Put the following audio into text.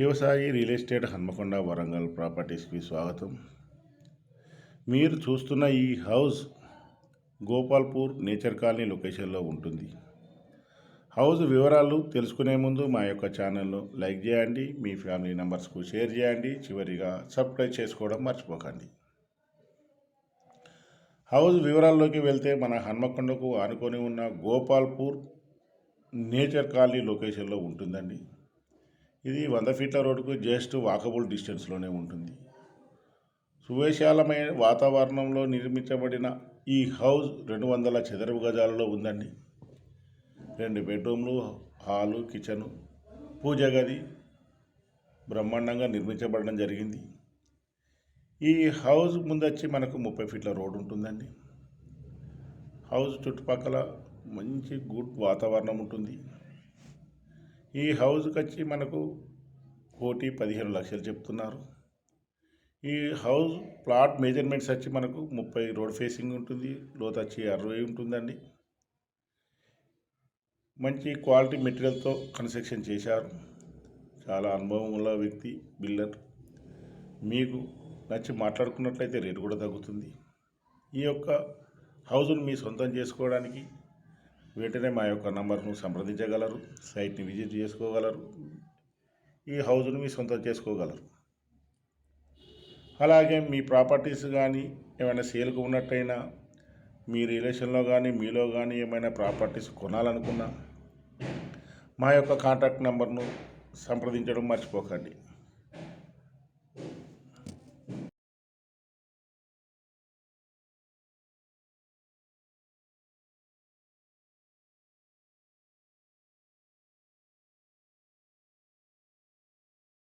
Shivasai real estate Hanamkonda Warangal ప్రాపర్టీస్కి స్వాగతం. మీరు చూస్తున్న ఈ హౌస్ గోపాల్పూర్ నేచర్ కాలనీ లొకేషన్లో ఉంటుంది. హౌస్ వివరాలు తెలుసుకునే ముందు మా యొక్క ఛానల్ను లైక్ చేయండి మీ ఫ్యామిలీ మెంబర్స్కు షేర్ చేయండి చివరిగా సబ్స్క్రైబ్ చేసుకోవడం మర్చిపోకండి. హౌస్ వివరాల్లోకి వెళ్తే మన హన్మకొండకు ఆనుకొని ఉన్న గోపాల్పూర్ నేచర్ కాలనీ లొకేషన్లో ఉంటుందండి. ఇది వంద ఫీట్ల రోడ్డుకు జస్ట్ వాకబుల్ డిస్టెన్స్లోనే ఉంటుంది. సువేశాలమైన వాతావరణంలో నిర్మించబడిన ఈ హౌస్ రెండు వందల చదరపు గజాలలో ఉందండి. రెండు బెడ్రూమ్లు హాలు కిచెను పూజ గది బ్రహ్మాండంగా నిర్మించబడడం జరిగింది. ఈ హౌస్ ముందొచ్చి మనకు ముప్పై ఫీట్ల రోడ్డు ఉంటుందండి. హౌస్ చుట్టుపక్కల మంచి గుడ్ వాతావరణం ఉంటుంది. ఈ హౌస్కి వచ్చి మనకు కోటి పదిహేను లక్షలు చెప్తున్నారు. ఈ హౌస్ ప్లాట్ మెజర్మెంట్స్ వచ్చి మనకు ముప్పై రోడ్ ఫేసింగ్ ఉంటుంది లోతు వచ్చి అరవై ఉంటుందండి. మంచి క్వాలిటీ మెటీరియల్తో కన్స్ట్రక్షన్ చేశారు. చాలా అనుభవం ఉన్న వ్యక్తి బిల్డర్. మీకు నచ్చి మాట్లాడుకున్నట్లయితే రేటు కూడా తగ్గుతుంది. ఈ యొక్క హౌస్ను మీ సొంతం చేసుకోవడానికి వెంటనే మా యొక్క నంబర్ను సంప్రదించగలరు సైట్ని విజిట్ చేసుకోగలరు ఈ హౌస్ను మీ సొంతం చేసుకోగలరు. అలాగే మీ ప్రాపర్టీస్ కానీ ఏమైనా సేల్కు ఉన్నట్టయినా మీ రిలేషన్లో కానీ మీలో కానీ ఏమైనా ప్రాపర్టీస్ కొనాలనుకున్నా మా యొక్క కాంటాక్ట్ నెంబర్ను సంప్రదించడం మర్చిపోకండి.